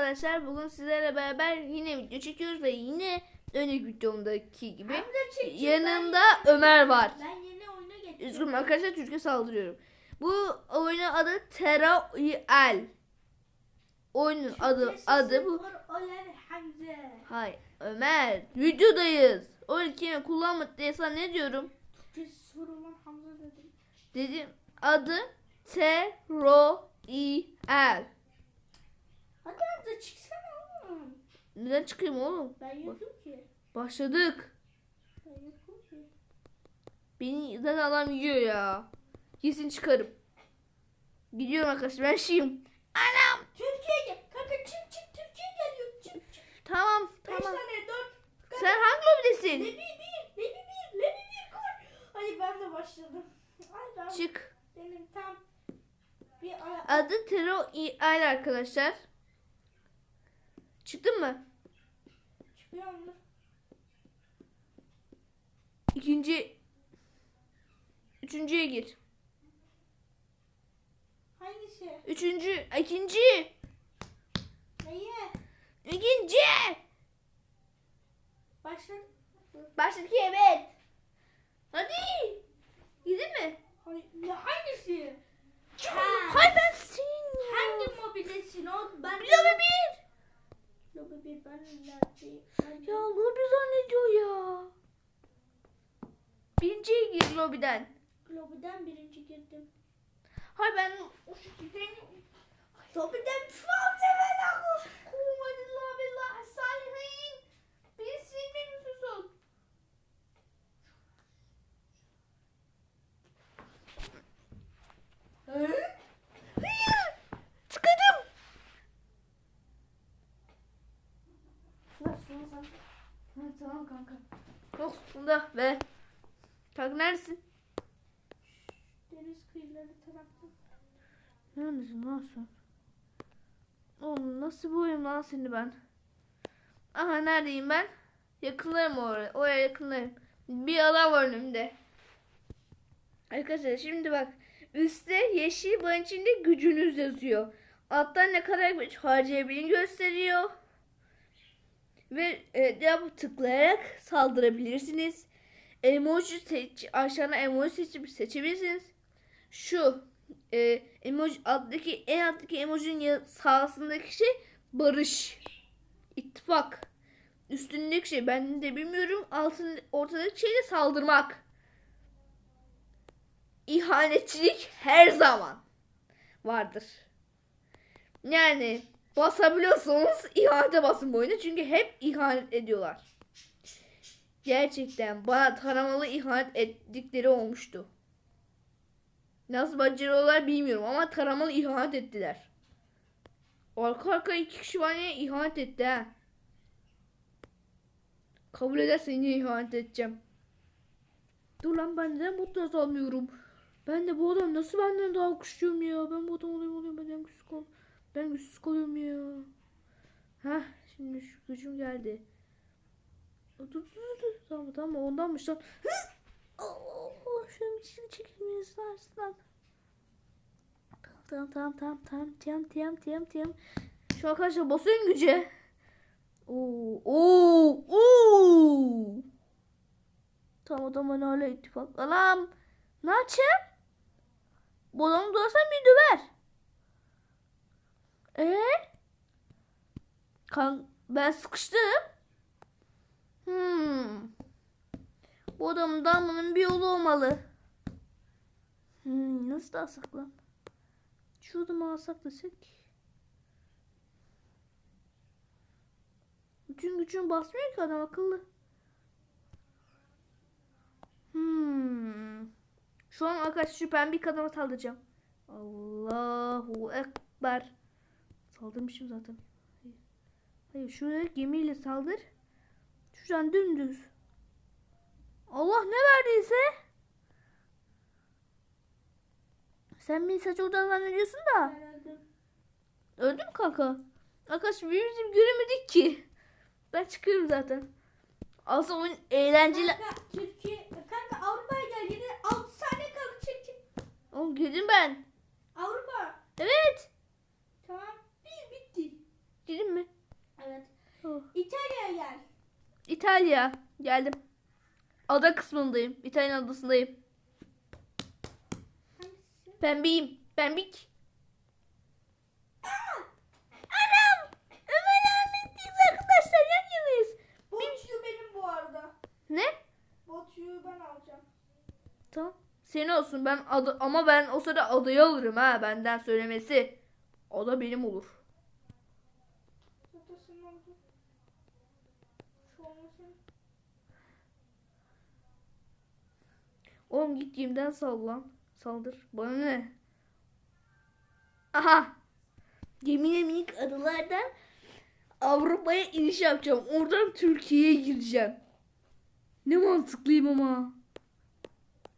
Arkadaşlar bugün sizlerle beraber yine video çekiyoruz ve yine önceki videomdaki gibi yanımda Ömer var. Ben yeni oyuna. Üzgünüm arkadaşlar Türkiye saldırıyorum. Bu oyunun adı Terra El. Oyunun adı adı bu. Hay Ömer videodayız. O kelime kullanma diyorsan ne diyorum? Dedim. Adı Terra El. Hadi Hamza çıksana oğlum. Neden çıkayım oğlum? Ben yokum ki. Başladık. Ben yokum ki. Beni zaten adam yiyor ya. Kesin çıkarım. Gidiyorum arkadaşlar ben şeyim. Anam. Türkiye gel. Kanka çık çık Türkiye geliyor. Çık çık. Tamam Beş tamam. tane dört. Sen hangi lobidesin? Lebi bir. Lebi bir. Lebi bir koy. Hadi ben de başladım. Ay ben. Çık. Benim tam bir. Adı Tero İl arkadaşlar. Çıktın mı? Çıkıyor mu? İkinci. Üçüncüye gir. Hangisi? Üçüncü. ikinci. Neye? İkinci. Başladı. Başladık evet. Hadi. Gidin mi? Ya hangisi? Hay ben senin ya. Hangi mobildesin o? Ben Lobi bir. Lobi bir ben? Ben Ya lobi zannediyor ya. Birinciye gir lobiden. Lobiden birinci girdim. Hay ben Lobiden favle ve lahu. Kuvvetillah billah salihin. Bir silmek susun. Hayır. Ha, tamam kanka. Yok bunda ve. Kanka neredesin? Deniz kıyıları tarafta. Neredesin sen? Oğlum nasıl bulayım lan seni ben? Aha neredeyim ben? Yakınlarım oraya. Oraya yakınlarım. Bir adam var önümde. Arkadaşlar şimdi bak. Üstte yeşil bağın içinde gücünüz yazıyor. Alttan ne kadar güç harcayabildiğini gösteriyor. Ve e, devam tıklayarak saldırabilirsiniz. Emoji seç, aşağıdan emoji seçip seçebilirsiniz. Şu e, emoji alttaki en alttaki emojinin sağsındaki şey barış. ittifak. Üstündeki şey ben de bilmiyorum. Altın ortadaki şey de saldırmak. İhanetçilik her zaman vardır. Yani basabiliyorsanız ihanete basın bu oyuna. Çünkü hep ihanet ediyorlar. Gerçekten bana taramalı ihanet ettikleri olmuştu. Nasıl beceriyorlar bilmiyorum ama taramalı ihanet ettiler. Arka arka iki kişi bana ihanet etti ha. Kabul edersen yine ihanet edeceğim. Dur lan ben neden botları almıyorum? Ben de bu adam nasıl benden daha güçlüyüm ya? Ben bu adam olayım olayım ben en güçsüz kal. Ben güçsüz kalıyorum ya. Heh şimdi şu gücüm geldi. Dur dur dur. Tamam tamam ondanmış lan. Oh, şöyle bir çizgi çekilmeyi istersin lan. Tamam tamam tamam tamam tamam tamam tamam tamam. Şu arkadaşlar basıyorum güce. Oo oo oo. Tamam adam bana hala ittifak. Alam. Ne yapacağım? Bu adamı doğursan bir Kan ben sıkıştım. Hmm. Bu adamın damlanın bir yolu olmalı. Hmm, nasıl da alsak lan? Şurada mı alsak desek? Bütün gücün basmıyor ki adam akıllı. Hmm. Şu an arkadaş şüphem bir kadına saldıracağım. Allahu Ekber. Saldırmışım zaten. Hayır, şuraya gemiyle saldır. Şuradan dümdüz. Allah ne verdiyse. Sen beni saç oradan zannediyorsun da. Öldü mü kanka? Arkadaş birbirimizi göremedik ki. Ben çıkıyorum zaten. Aslında oyun eğlenceli. Kanka Türkiye. Kanka Avrupa'ya gel. Yine 6 saniye kaldı. Çık. Oğlum girdim ben. Avrupa. Evet. Tamam. Bir bitti. Girdim mi? İtalya. Geldim. Ada kısmındayım. İtalyan adasındayım. Hangisi? Pembeyim. Pembik. Anam! Ömer Ahmet'teyiz arkadaşlar. Yan yanayız. Botçuyu benim bu arada. Ne? Botçuyu ben alacağım. Tamam. Senin olsun. Ben adı ama ben o sırada adayı alırım ha benden söylemesi. O da benim olur. Zaten senin oldu. Şu olmasın. Oğlum git yemden sal lan. Saldır. Bana ne? Aha. Gemiye minik adalardan Avrupa'ya iniş yapacağım. Oradan Türkiye'ye gireceğim. Ne mantıklıyım ama.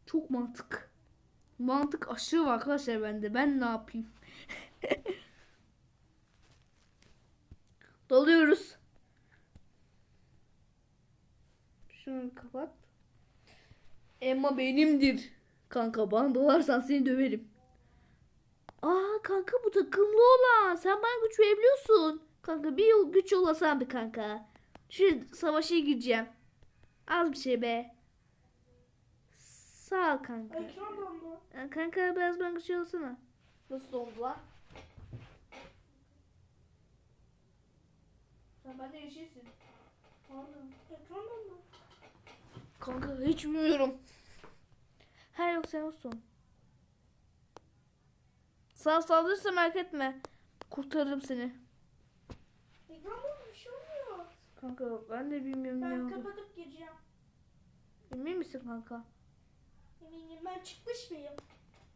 Çok mantık. Mantık aşırı var arkadaşlar bende. Ben ne yapayım? Dalıyoruz. Şunu kapat. Emma benimdir. Kanka bana dolarsan seni döverim. Aa kanka bu takımlı olan. Sen bana güç verebiliyorsun. Kanka bir yol güç yollasan bir kanka. Şu savaşa gireceğim. Az bir şey be. Sağ ol kanka. Ekran dondu. Aa, Kanka biraz bana güç yollasana. Nasıl oldu lan? Sen bende. Pardon. Ekran dondu. Kanka hiç bilmiyorum. Her yok sen olsun. Sağ saldırırsa merak etme. Kurtarırım seni. Dondu bir şey olmuyor. Kanka ben de bilmiyorum ne Ben oldu. kapatıp gireceğim. Emin misin kanka? Eminim ben çıkmış mıyım?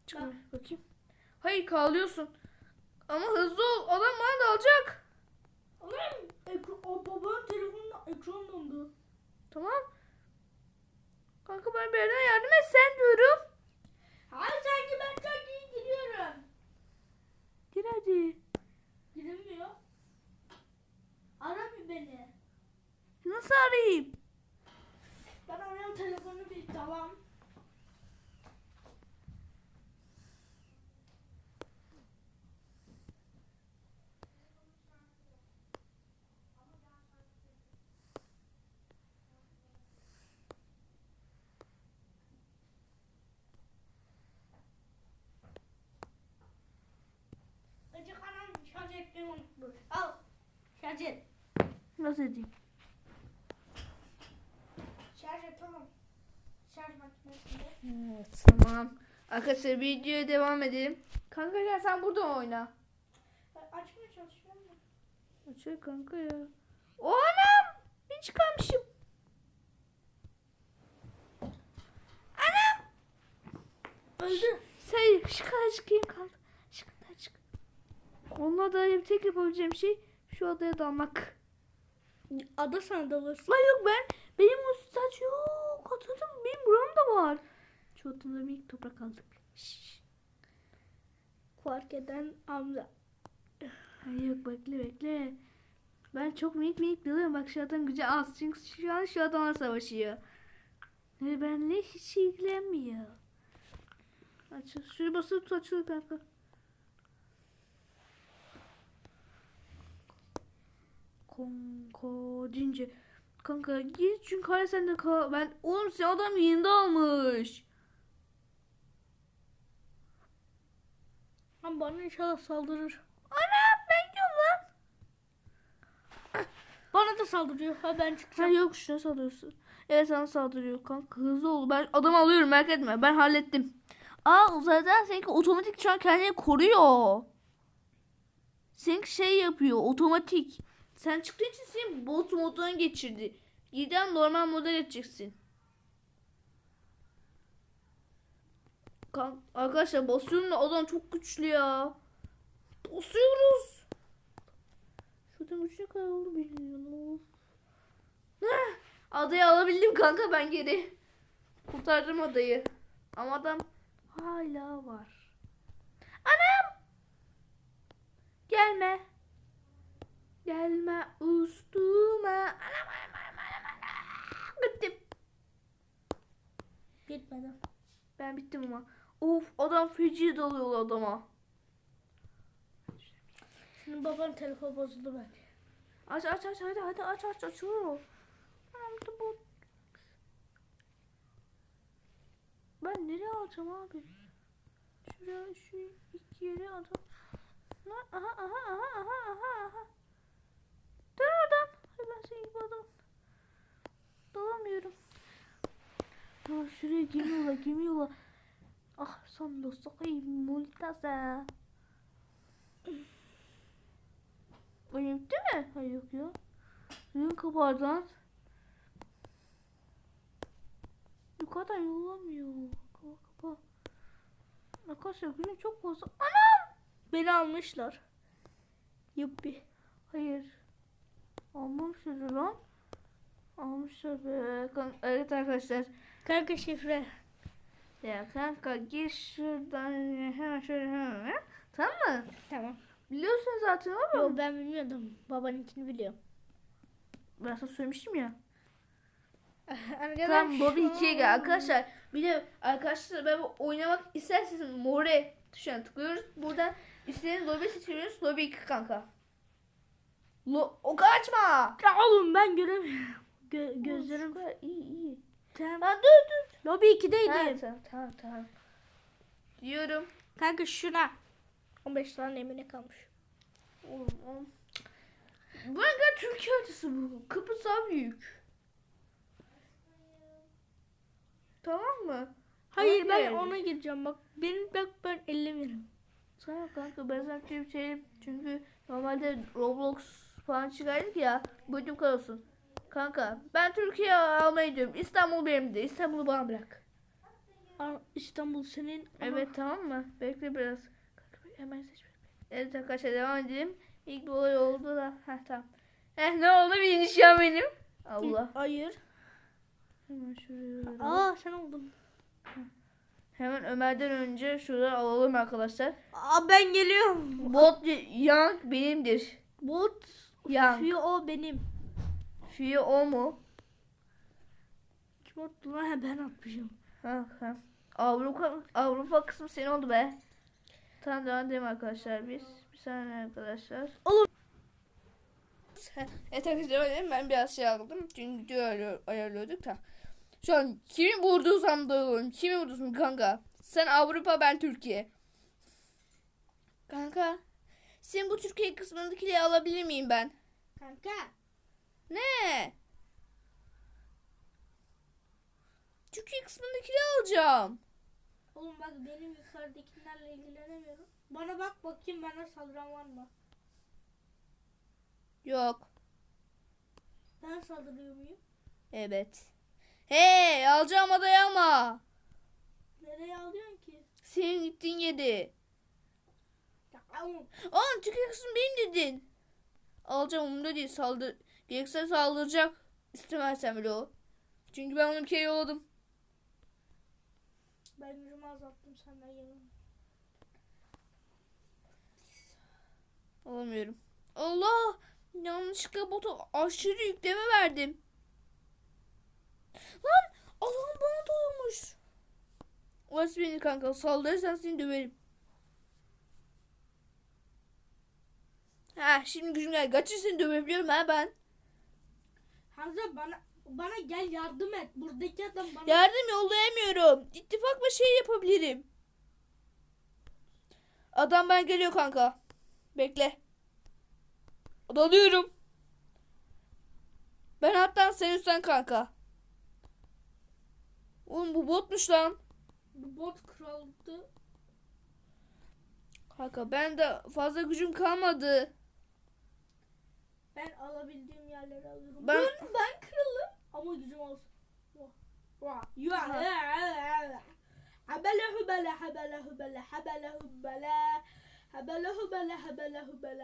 Çıkma bakayım. Hayır kalıyorsun. Ama hızlı ol. Adam bana dalacak. Ekran, o babanın telefonunda ekran dondu. Tamam. Kanka bana bir yerden yardım et sen diyorum. Hayır sanki ben çok iyi gidiyorum. Gir hadi. Girilmiyor. Ara bir beni. Nasıl arayayım? Ben arıyorum telefonu bir tamam. Şarj et. Nasıl edeyim? Şarj yapalım. Şarj makinesinde. Evet tamam. Arkadaşlar videoya devam edelim. Kanka gel sen burada oyna. Ben Açmaya çalışıyorum da. Açıyor kanka ya. O anam! Bir çıkarmışım. Anam! Öldü. Sen şu kadar çıkayım kaldı. Şu kadar çık. Onunla da bir tek yapabileceğim şey şu adaya dalmak. Ada sana dalırsın. Lan yok ben. Benim o saç yok. Atladım. Benim buram da var. Şu adamda minik toprak aldık. Şşş. Fark eden amca. Ay yok bekle bekle. Ben çok minik minik dalıyorum. Bak şu adam gücü az. Çünkü şu an şu adamla savaşıyor. Ve benimle hiç ilgilenmiyor. Açıl. Şuraya basıp tut açılıyor kanka. Deyince. Kanka git çünkü hala sende kal. Ben oğlum sen adam yerinde almış. Ama bana inşallah saldırır. Ana ben gidiyorum lan. Bana da saldırıyor. Ha ben Ha çıkacağım. yok şuna saldırıyorsun. Evet sana saldırıyor kanka hızlı ol. Ben adamı alıyorum merak etme ben hallettim. Aa zaten seninki otomatik şu an kendini koruyor. Seninki şey yapıyor otomatik. Sen çıktığın için senin bot moduna geçirdi. Giden normal moda geçeceksin. Kanka, arkadaşlar basıyorum da adam çok güçlü ya. Basıyoruz. Şuradan güç ne kadar oldu bilmiyorum. Adayı alabildim kanka ben geri. Kurtardım adayı. Ama adam hala var. Anam! Gelme. Gelme üstüme. Anam anam anam anam anam. Gittim. Gitmedim. Ben bittim ama. Of adam feci dalıyor adama. Şimdi babanın telefonu bozuldu ben. Aç aç aç hadi hadi aç aç açıyor. Anam da bu. Ben nereye alacağım abi? Şuraya şu iki yere alacağım. Aha aha aha aha aha aha. Senin gibi adamım. Dalamıyorum. Ya şuraya gemi yola gemi yola. Ah son dostum. Ay multasa. Oyun bitti mi? Hayır yok ya. Suyun kabardı lan. Yukarıdan yollamıyor. Kapa kapa. Arkadaşlar günüm çok fazla. Anam! Beni almışlar. Yuppi. Hayır. Almamışlar lan. Almışlar be. Evet arkadaşlar. Kanka şifre. Ya kanka gir şuradan hemen şöyle hemen. Tamam mı? Tamam. Biliyorsun zaten ama Yo ben bilmiyordum. Babanınkini biliyorum. ben sana söylemiştim ya. Arkadaşlar. Tamam Bobby 2'ye gel arkadaşlar. Bir de arkadaşlar ben oynamak isterseniz more tuşuna tıklıyoruz. Burada istediğiniz lobby seçiyoruz. Lobby 2 kanka. Lo o kaçma. Ya oğlum ben göremiyorum. Gö- gözlerim. Şu kadar iyi iyi. Tamam. Lan dur dur. Lobi 2'deydim. Tamam tamam tamam. tamam. Diyorum. Kanka şuna. 15 tane emine kalmış. Oğlum oğlum. Bu ne kadar Türkiye haritası bu. Kıbrıs daha büyük. Tamam mı? Hayır Hangi ben ona gireceğim bak. Benim bak ben ellemiyorum. Tamam kanka ben sana bir şey çünkü normalde Roblox falan çıkardık ya bölüm kalsın. Kanka ben Türkiye almayı diyorum. İstanbul benim de. İstanbul'u bana bırak. İstanbul senin. ama- Evet tamam mı? Bekle biraz. Kanka hemen seç. Evet arkadaşlar devam edelim. İlk bir olay oldu da. Heh tamam. Heh ne oldu bir nişan benim. Allah. Hayır. Hemen şuraya. Aa sen oldun. Hemen Ömer'den önce şurada alalım arkadaşlar. Aa ben geliyorum. Bot Young benimdir. Bot. Young. Fiyo o benim. Fiyo o mu? Kim attı lan? Ha, ben atmışım. Ha, ha. Avrupa Avrupa kısmı senin oldu be. Tamam devam edelim arkadaşlar biz. Bir saniye arkadaşlar. Oğlum. Evet arkadaşlar. Ben biraz şey aldım. Çünkü video ayarlıyor- ayarlıyorduk da. Şu an kimi vurduysam da Kimi vurduysam kanka. Sen Avrupa ben Türkiye. Kanka. Sen bu Türkiye kısmındakileri alabilir miyim ben? Kanka. Ne? Türkiye kısmındakileri alacağım. Oğlum bak benim yukarıdakilerle ilgilenemiyorum. Bana bak bakayım bana saldıran var mı? Yok. Ben saldırıyor muyum? Evet. Hey alacağım adayı ama. Nereye alıyorsun ki? Senin gittiğin yedi. Oğlum. Kısmı benim dedin. Alacağım umurumda değil. Saldır. Gerekse saldıracak. İstemezsem bile o. Çünkü ben onu bir kere yolladım. Ben gücümü azalttım senden yanım. Alamıyorum. Allah! Yanlışlıkla bota aşırı yükleme verdim. Lan! Adam bana doymuş. Orası beni kanka. Saldırırsan seni döverim. Ha şimdi gücüm geldi. Kaçır seni dövebiliyorum ha ben. Hamza bana bana gel yardım et. Buradaki adam bana Yardım yollayamıyorum. İttifakla şey yapabilirim. Adam ben geliyor kanka. Bekle. Dalıyorum. Ben hatta sen üstten kanka. Oğlum bu botmuş lan. bu bot kraldı. Kanka ben de fazla gücüm kalmadı. Ben alabildiğim yerleri alıyorum. Ben- Ben ben, kralım ama gücüm olsun. Habele hubele habele hubele habele hubele habele hubele habele hubele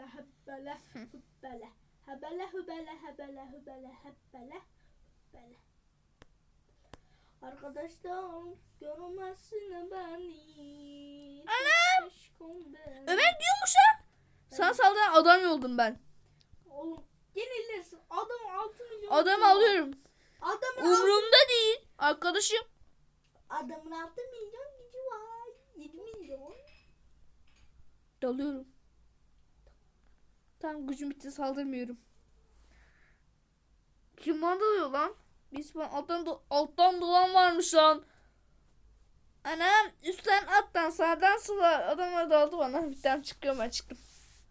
habele hubele habele hubele habele hubele habele hubele Arkadaşlar görmezsin beni. Anam! Ömer diyormuş lan. Sana saldıran adam yolladım ben. Oğlum yenilirsin. Adam 6 milyon. Adamı alıyorum. Adamın Umrumda değil. Arkadaşım. Adamın 6 milyon gücü var. 7 milyon. Dalıyorum. Tamam gücüm bitti saldırmıyorum. Kim bana dalıyor lan? Biz ben alttan, do- alttan dolan varmış lan. Anam üstten alttan sağdan sola adamlar daldı bana. Bir tane çıkıyorum ben çıktım.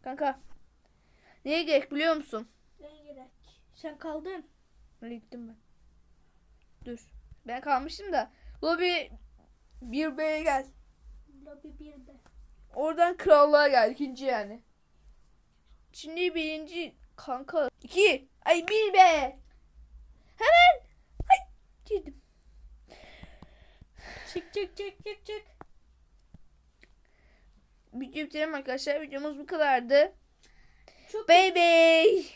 Kanka. Neye gerek biliyor musun? Ne gerek? Sen kaldın. Nereye gittim ben? Dur. Ben kalmıştım da. Lobby 1B'ye gel. Lobi bir de. Oradan krallığa gel. ikinci yani. Şimdi birinci kanka. iki. Ay bir be. Hemen. Ay girdim. Çık çık çık çık çık. Video bitirelim arkadaşlar. Videomuz bu kadardı. Baby.